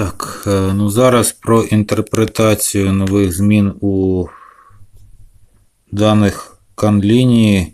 Так, е, ну зараз про інтерпретацію нових змін у даних канлінії,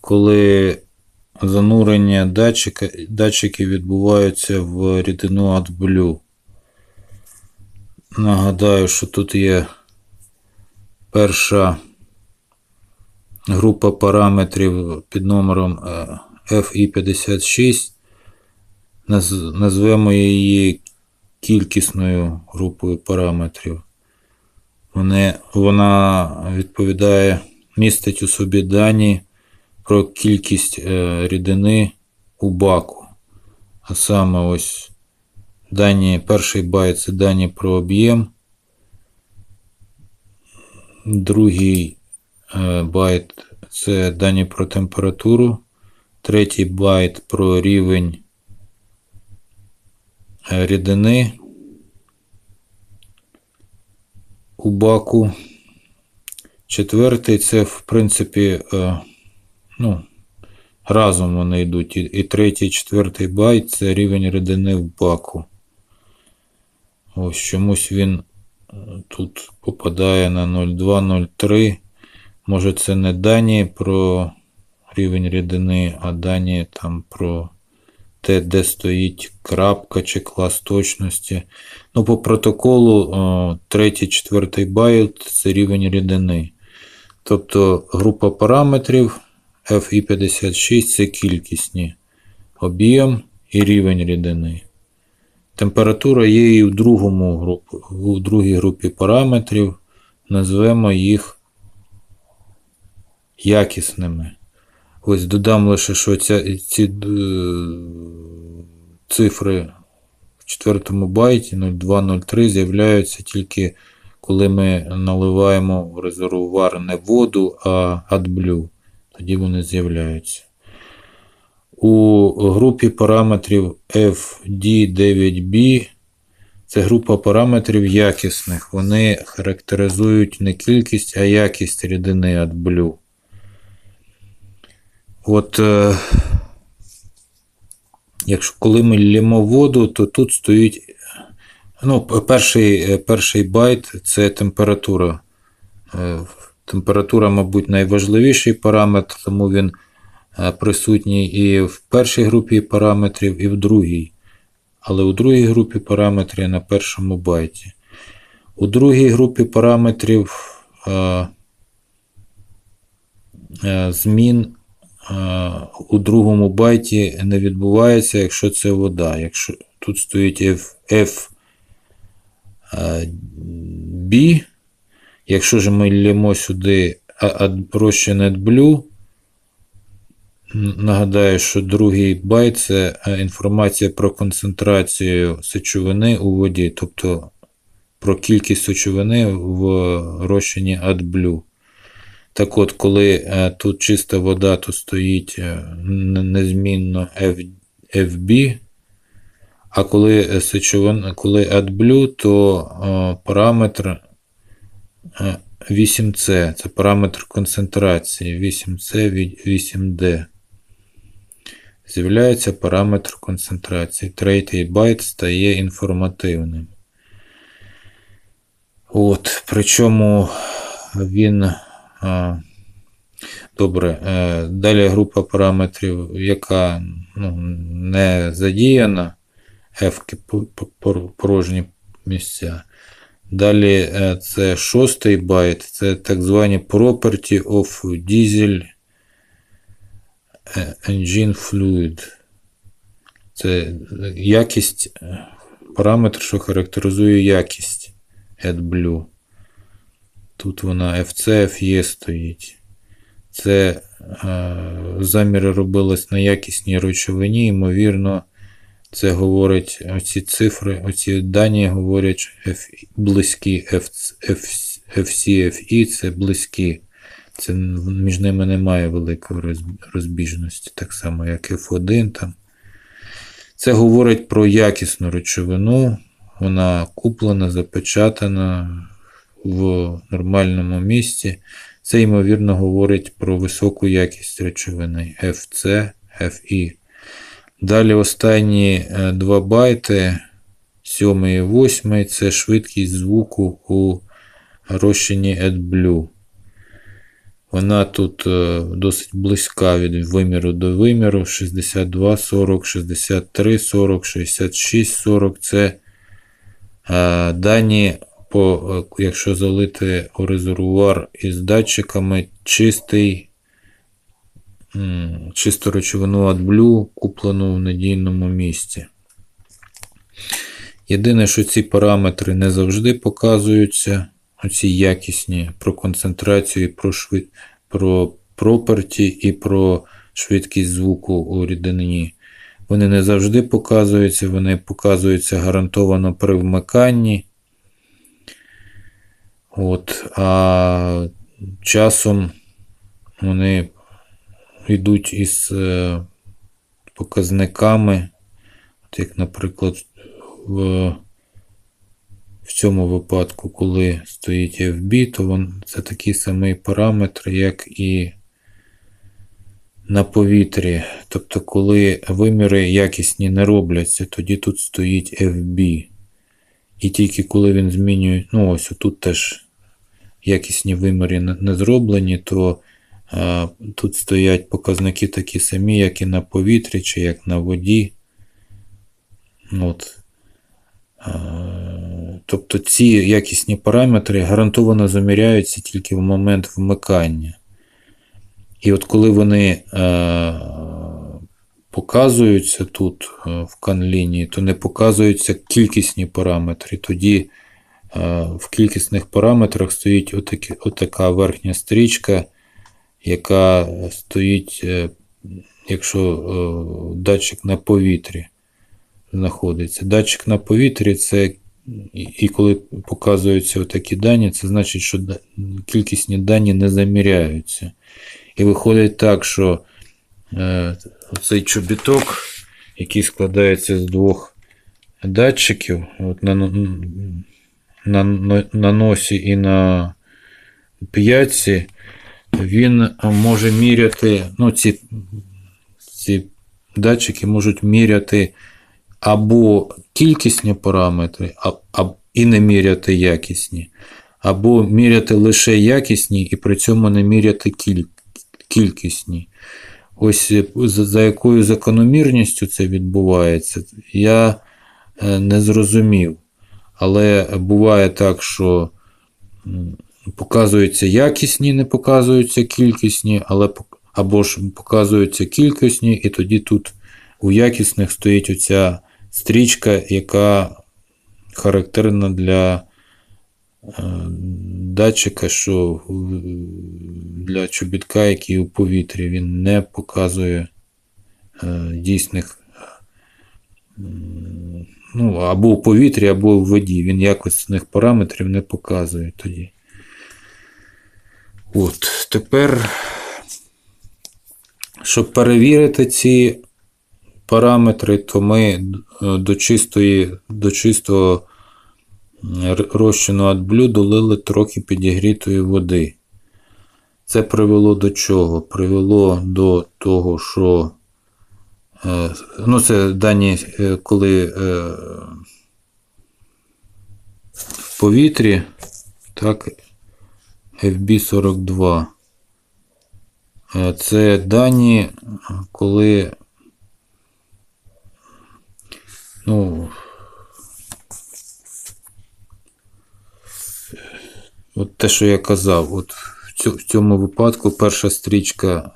коли занурення датчика, датчиків відбуваються в рідину AdBlue. Нагадаю, що тут є перша група параметрів під номером е, FI56. Наз- Назвемо її кількісною групою параметрів. Вони, вона відповідає, містить у собі дані про кількість е, рідини у баку. А саме ось дані, перший байт це дані про об'єм, другий е, байт це дані про температуру, третій байт про рівень рідини у баку. Четвертий це, в принципі, е, ну, разом вони йдуть. І, третій, і четвертий байт це рівень рідини в баку. Ось чомусь він е, тут попадає на 0,2-0,3. Може це не дані про рівень рідини, а дані там про те, де стоїть крапка чи клас точності. Ну, по протоколу о, третій, четвертий байт це рівень рідини. Тобто група параметрів FI56 це кількісні об'єм і рівень рідини. Температура є і в, другому групу, у другій групі параметрів. Назвемо їх якісними. Ось додам лише, що ця, ці е, цифри в четвертому байті 0203 з'являються тільки коли ми наливаємо в резервуар не воду, а AdBlue. Тоді вони з'являються. У групі параметрів FD9B це група параметрів якісних. Вони характеризують не кількість, а якість рідини AdBlue. От, е, якщо коли ми лємо воду, то тут стоїть. Ну, перший, е, перший байт це температура. Е, Температура, мабуть, найважливіший параметр, тому він присутній і в першій групі параметрів, і в другій. Але у другій групі параметрів на першому байті. У другій групі параметрів змін у другому байті не відбувається, якщо це вода. Якщо тут стоїть F, F B, якщо ж ми лємо сюди розчин AdBlue, нагадаю, що другий байт це інформація про концентрацію сечовини у воді, тобто про кількість сечовини в розчині AdBlue. Так от, коли е, тут чиста вода, то стоїть е, незмінно FB, а коли е, сечовина, коли AdBlue, то параметр е, 8C, це параметр концентрації 8C від 8D. З'являється параметр концентрації. Третій байт стає інформативним. От, причому він. Добре, е, далі група параметрів, яка ну, не задіяна, F порожні місця. Далі е, це шостий байт, це так звані property of diesel е, engine fluid. Це якість, параметр, що характеризує якість AdBlue. Тут вона FC, FE стоїть. Це е, заміри робились на якісній речовині, ймовірно, це говорить оці цифри, оці дані говорять F, близькі F, F, FE це близькі. Це між ними немає великої розбіжності, так само, як F1 там. Це говорить про якісну речовину. Вона куплена, запечатана в нормальному місці. Це, ймовірно, говорить про високу якість речовини FC, FE. Далі останні е, два байти 7 і 8 це швидкість звуку у розчині AdBlue. Вона тут е, досить близька від виміру до виміру. 62, 40, 63, 40, 66, 40. Це е, дані, по, е, якщо залити у резервуар із датчиками чистий, чисту речовину AdBlue, куплену в надійному місці. Єдине, що ці параметри не завжди показуються, оці якісні про концентрацію, про, швид... про property і про швидкість звуку у рідині. Вони не завжди показуються, вони показуються гарантовано при вмиканні. От, а часом вони йдуть із е, показниками, от як, наприклад, в, в цьому випадку, коли стоїть FB, то вон, це такий самий параметр, як і на повітрі. Тобто, коли виміри якісні не робляться, тоді тут стоїть FB. І тільки коли він змінює, ну ось тут теж якісні виміри не зроблені, то а, тут стоять показники такі самі, як і на повітрі, чи як на воді. От. Тобто ці якісні параметри гарантовано заміряються тільки в момент вмикання. І от коли вони е, показуються тут е, в канлінії, то не показуються кількісні параметри. Тоді е, в кількісних параметрах стоїть отакі, отака верхня стрічка, яка стоїть, е, якщо е, датчик на повітрі знаходиться. Датчик на повітрі це, і коли показуються такі дані, це значить, що кількісні дані не заміряються. І виходить так, що е, цей чобіток, який складається з двох датчиків, от на, на, на носі і на п'ятці, він може міряти, ну, ці, ці датчики можуть міряти або кількісні параметри, а, а, і не міряти якісні, або міряти лише якісні і при цьому не міряти кіль, кількісні. Ось за, за якою закономірністю це відбувається, я е, не зрозумів. Але буває так, що показуються якісні, не показуються кількісні, але або ж показуються кількісні, і тоді тут у якісних стоїть оця стрічка, яка характерна для е, датчика, що для чобітка, який у повітрі, він не показує е, дійсних. Ну, або у повітрі, або у воді. Він якісних параметрів не показує тоді. От, тепер, щоб перевірити ці параметри, то ми е, до чистої, до чистого розчину AdBlue долили трохи підігрітої води. Це привело до чого? Привело до того, що ну, це дані, е, коли в повітрі, так, FB42. Це дані, коли Ну, от те, що я казав, от в цьому випадку перша стрічка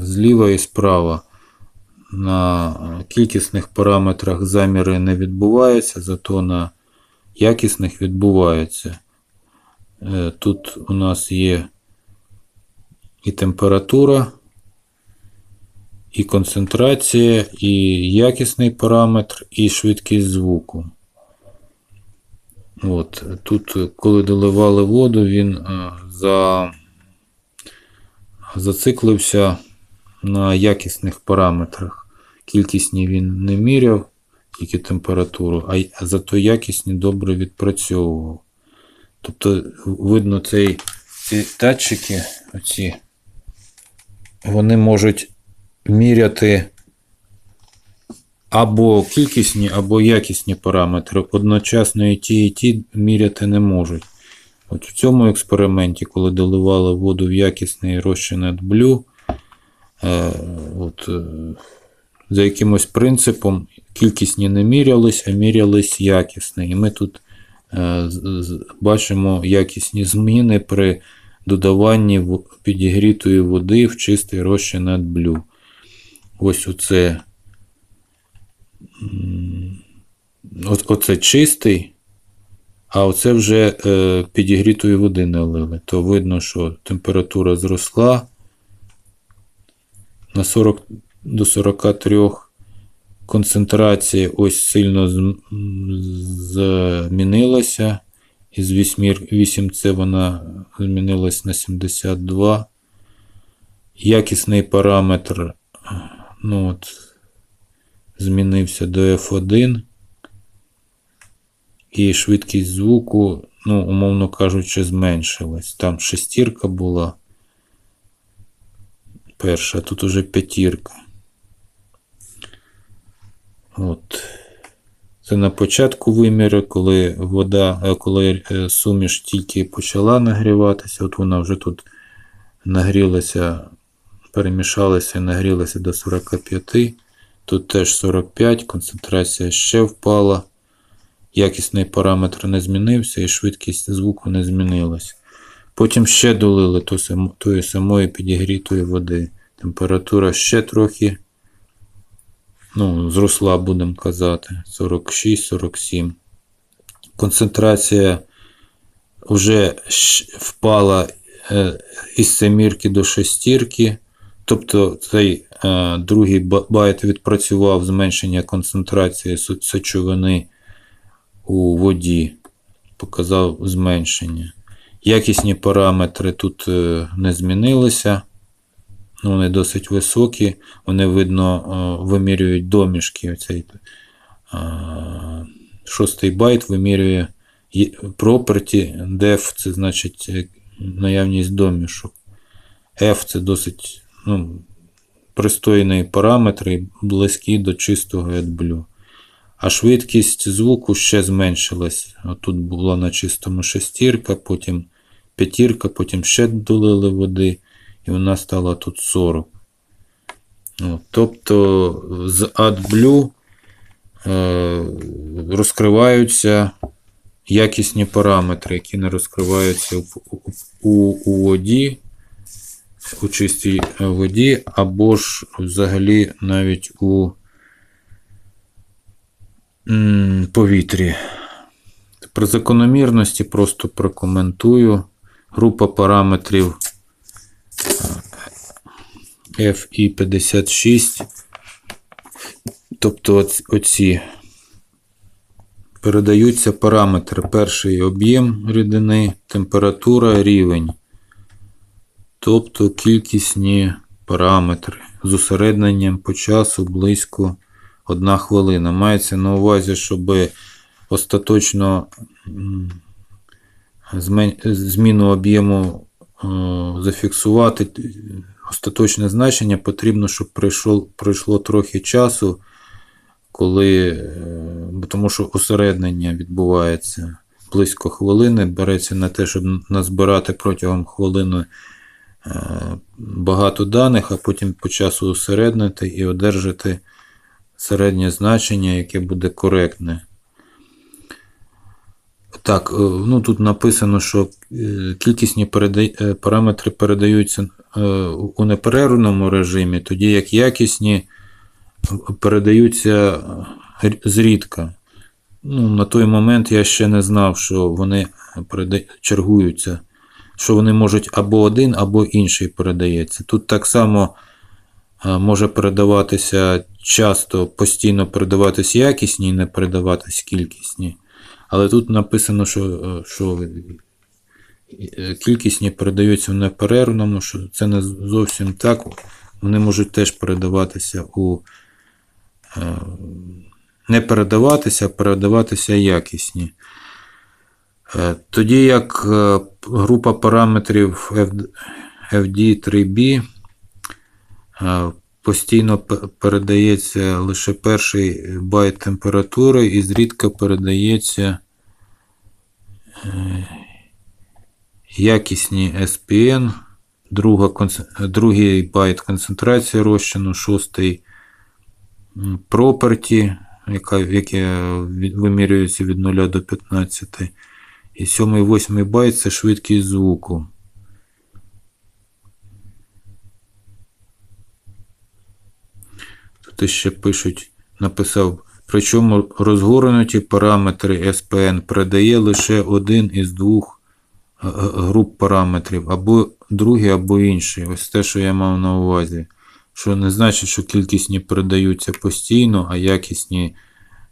зліва і справа на кількісних параметрах заміри не відбуваються, зато на якісних відбуваються. Е, тут у нас є і температура, і концентрація, і якісний параметр, і швидкість звуку. От, Тут, коли доливали воду, він е, за, зациклився на якісних параметрах. Кількісні він не міряв, тільки температуру, а зато якісні добре відпрацьовував. Тобто, видно, цей, ці датчики, оці, вони можуть міряти або кількісні, або якісні параметри. Одночасно і ті, і ті міряти не можуть. От в цьому експерименті, коли доливали воду в якісний розчин е, от, е, за якимось принципом кількісні не мірялись, а мірялись якісні. І ми тут е, бачимо якісні зміни при додаванні підігрітої води в чистий розчин AdBlue. Ось оце. оце чистий, а оце вже е, підігрітої води налили. То видно, що температура зросла на 40 до 43. Концентрація ось сильно змінилася. Із 8, 8C вона змінилась на 72. Якісний параметр ну от, змінився до F1. І швидкість звуку, ну, умовно кажучи, зменшилась. Там шестірка була. Перша, тут уже п'ятірка. От. Це на початку виміру, коли вода, е, коли е, суміш тільки почала нагріватися, от вона вже тут нагрілася, перемішалася нагрілася до 45. Тут теж 45, концентрація ще впала. Якісний параметр не змінився і швидкість звуку не змінилась. Потім ще долили ту саму- тої самої підігрітої води. Температура ще трохи ну, зросла, будемо казати, 46-47. Концентрація вже впала е, із семірки до шестірки. Тобто цей е, другий байт відпрацював зменшення концентрації со- сечовини у воді, показав зменшення. Якісні параметри тут е, не змінилися. Ну, вони досить високі. Вони, видно, е, вимірюють домішки. Оцей е, шостий байт вимірює property, def це значить наявність домішок. F це досить ну, пристойний параметр і близький до чистого AdBlue. А швидкість звуку ще зменшилась. Тут була на чистому шестірка, потім п'ятірка, потім ще долили води, і вона стала тут 40. Тобто з AdBlue е, розкриваються якісні параметри, які не розкриваються у, воді, у чистій воді, або ж взагалі навіть у повітрі. Про закономірності просто прокоментую. Група параметрів FI56. Тобто оці передаються параметри. Перший об'єм рідини, температура, рівень. Тобто кількісні параметри з усередненням по часу близько 1 хвилина. Мається на увазі, щоб остаточно зміну об'єму е, зафіксувати остаточне значення, потрібно, щоб пройшло, пройшло трохи часу, коли, е, тому що усереднення відбувається близько хвилини, береться на те, щоб назбирати протягом хвилини е, багато даних, а потім по часу усереднити і одержати середнє значення, яке буде коректне. Так, е, ну тут написано, що е, кількісні е, параметри передаються у неперервному режимі, тоді як якісні передаються зрідка. Ну, на той момент я ще не знав, що вони чергуються, що вони можуть або один, або інший передається. Тут так само може передаватися часто, постійно передаватись якісні і не передаватись кількісні. Але тут написано, що, е, що е, кількісні передаються в неперервному, що це не зовсім так. Вони можуть теж передаватися у е, не передаватися, а передаватися якісні. Тоді як група параметрів FD3B е, постійно передається лише перший байт температури і зрідка передається е, якісні SPN, друга, другий байт концентрація розчину, шостий property, яка, яке вимірюється від 0 до 15. І сьомий, восьмий байт це швидкість звуку. Тут ще пишуть, написав, причому розгорнуті параметри SPN передає лише один із двох е, е, груп параметрів, або другий, або інший. Ось те, що я мав на увазі. Що не значить, що кількісні передаються постійно, а якісні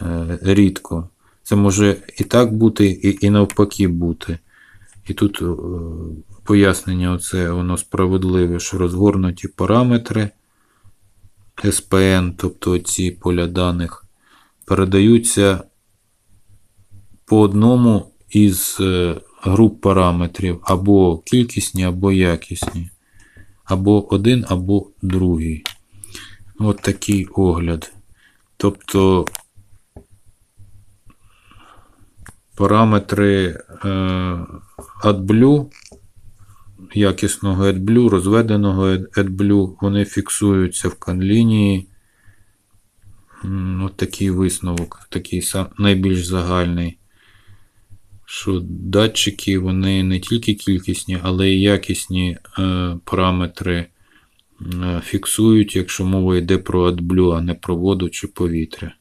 е, рідко. Це може і так бути, і, і навпаки бути. І тут е, пояснення оце воно справедливе, що розгорнуті параметри SPN, тобто ці поля даних, передаються по одному із е, груп параметрів, або кількісні, або якісні, або один, або другий. От такий огляд. Тобто параметри е, AdBlue, якісного AdBlue, розведеного AdBlue, вони фіксуються в канлінії. От такий висновок, такий сам, найбільш загальний. Що датчики вони не тільки кількісні, але й якісні е, параметри е, фіксують, якщо мова йде про AdBlue, а не про воду чи повітря.